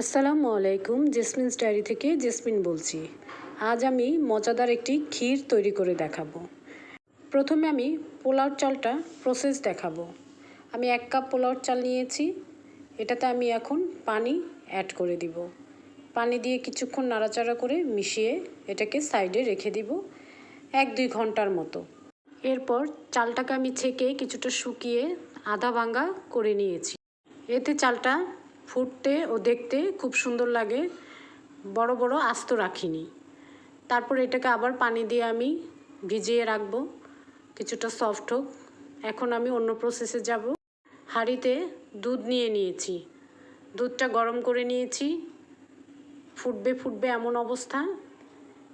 আসসালামু আলাইকুম jasmine diary থেকে জেসমিন বলছি। আজ আমি মজাদার একটি ক্ষীর তৈরি করে দেখাবো। প্রথমে আমি পোলাও চালটা প্রসেস দেখাবো। আমি এক কাপ পোলাও চাল নিয়েছি। এটাতে আমি এখন পানি অ্যাড করে দিব। পানি দিয়ে কিছুক্ষণ নাড়াচাড়া করে মিশিয়ে এটাকে সাইডে রেখে দিব এক দুই ঘণ্টার মতো। এরপর চালটাকে আমি ছেঁকে কিছুটা শুকিয়ে আধা ভাঙ্গা করে নিয়েছি। এতে চালটা ফুটতে ও দেখতে খুব সুন্দর লাগে। বড় বড় আস্ত রাখিনি। তারপর এটাকে আবার পানি দিয়ে আমি ভিজিয়ে রাখব। কিছুটা সফট হোক। এখন আমি অন্য প্রসেসে যাব। হাঁড়িতে দুধ নিয়ে নিয়েছি। দুধটা গরম করে নিয়েছি। ফুটবে ফুটবে এমন অবস্থা।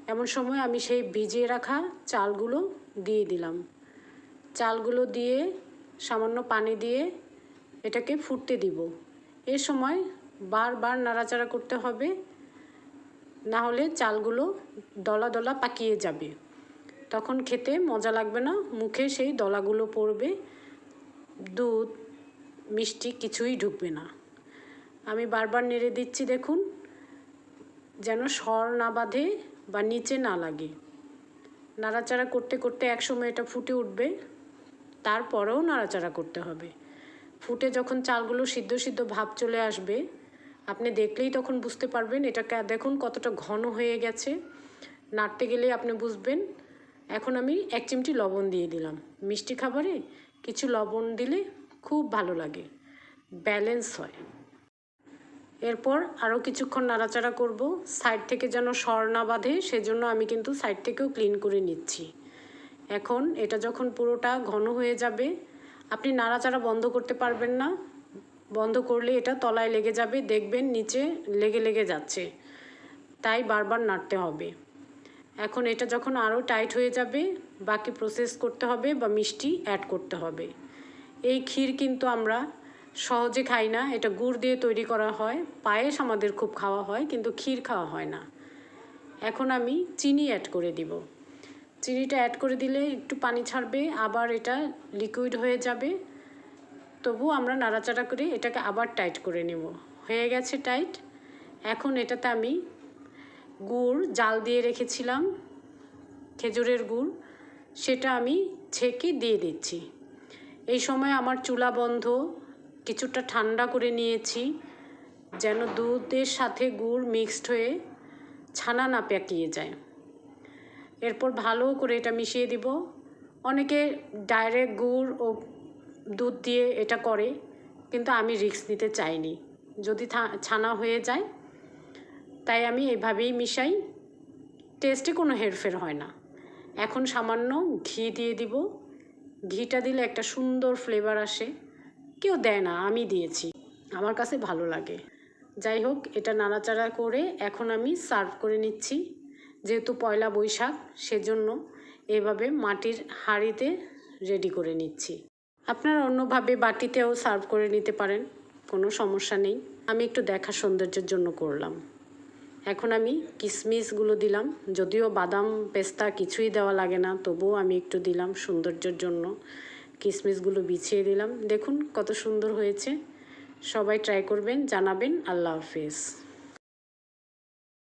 এমন সময় আমি সেই ভিজিয়ে রাখা চালগুলো দিয়ে দিলাম। চালগুলো দিয়ে সামান্য পানি দিয়ে এটাকে ফুটতে দিব। এ সময় বারবার নাড়াচাড়া করতে হবে, না হলে চালগুলো দলা দলা পাকিয়ে যাবে। তখন খেতে মজা লাগবে না, মুখে সেই দলাগুলো পড়বে, দুধ, মিষ্টি কিছুই ঢুকবে না। আমি বারবার নেড়ে দিচ্ছি, দেখুন, যেন স্বর না বাঁধে বা নিচে না লাগে। নাড়াচাড়া করতে করতে একসময় এটা ফুটে উঠবে, তারপরেও নাড়াচাড়া করতে হবে। ফুটে যখন চালগুলো সিদ্ধ সিদ্ধ ভাব চলে আসবে, আপনি দেখলেই তখন বুঝতে পারবেন এটাকে দেখুন কতটা ঘন হয়ে গেছে। নাড়তে গেলে আপনি বুঝবেন, এখন আমি এক চিমটি লবণ দিয়ে দিলাম। মিষ্টি খাবারে কিছু লবণ দিলে খুব ভালো লাগে, ব্যালেন্স হয়। এরপর আরও কিছুক্ষণ নাড়াচাড়া করব, সাইড থেকে যেন সর না বাঁধে, সেজন্য আমি কিন্তু সাইড থেকেও ক্লিন করে নিচ্ছি। এখন এটা যখন পুরোটা ঘন হয়ে যাবে আপনি নাড়াচাড়া বন্ধ করতে পারবেন না। বন্ধ করলে এটা তলায় লেগে যাবে, দেখবেন নিচে লেগে লেগে যাচ্ছে। তাই বারবার নাড়তে হবে। এখন এটা যখন আরও টাইট হয়ে যাবে, বাকি প্রসেস করতে হবে বা মিষ্টি অ্যাড করতে হবে। এই ক্ষীর কিন্তু আমরা সহজে খাই না, এটা গুড় দিয়ে তৈরি করা হয়। পায়েস আমাদের খুব খাওয়া হয়, কিন্তু ক্ষীর খাওয়া হয় না। এখন আমি চিনি অ্যাড করে দিব। চিনিটা অ্যাড করে দিলে একটু পানি ছাড়বে, আবার এটা লিকুইড হয়ে যাবে। তবু আমরা নাড়াচাড়া করে এটাকে আবার টাইট করে নেব। হয়ে গেছে টাইট এখন এটাতে আমি গুড়, জাল দিয়ে রেখেছিলাম, খেজুরের গুড়। সেটা আমি ছেঁকে দিয়ে দিচ্ছি। এই সময় আমার চুলা বন্ধ, কিছুটা ঠান্ডা করে নিয়েছি, যেন দুধের সাথে গুড় মিক্সড হয়ে ছানা না পেকিয়ে যায়। এরপর ভালো করে এটা মিশিয়ে দিব। অনেকে ডাইরেক্ট গুড় ও দুধ দিয়ে এটা করে, কিন্তু আমি রিস্ক নিতে চাইনি। যদি ছানা হয়ে যায়, তাই আমি এভাবেই মিশাই। টেস্টে কোনো হেরফের হয় না। এখন সামান্য ঘি দিয়ে দিব। ঘিটা দিলে একটা সুন্দর ফ্লেভার আসে। কেউ দেয় না, আমি দিয়েছি। আমার কাছে ভালো লাগে। যাই হোক, এটা নাড়াচাড়া করে এখন আমি সার্ভ করে নিচ্ছি। যেহেতু পয়লা বৈশাখ, সেজন্য এভাবে মাটির হাঁড়িতে রেডি করে নিচ্ছি। আপনারা অন্যভাবে বাটিতেও সার্ভ করে নিতে পারেন, কোনো সমস্যা নেই। আমি একটু দেখা সৌন্দর্যের জন্য করলাম। এখন আমি কিশমিশগুলো দিলাম, যদিও বাদাম পেস্তা কিছুই দেওয়া লাগে না, তবুও আমি একটু দিলাম সৌন্দর্যের জন্য। কিশমিশগুলো বিছিয়ে দিলাম। দেখুন কত সুন্দর হয়েছে। সবাই ট্রাই করবেন, জানাবেন। আল্লাহ হাফিজ।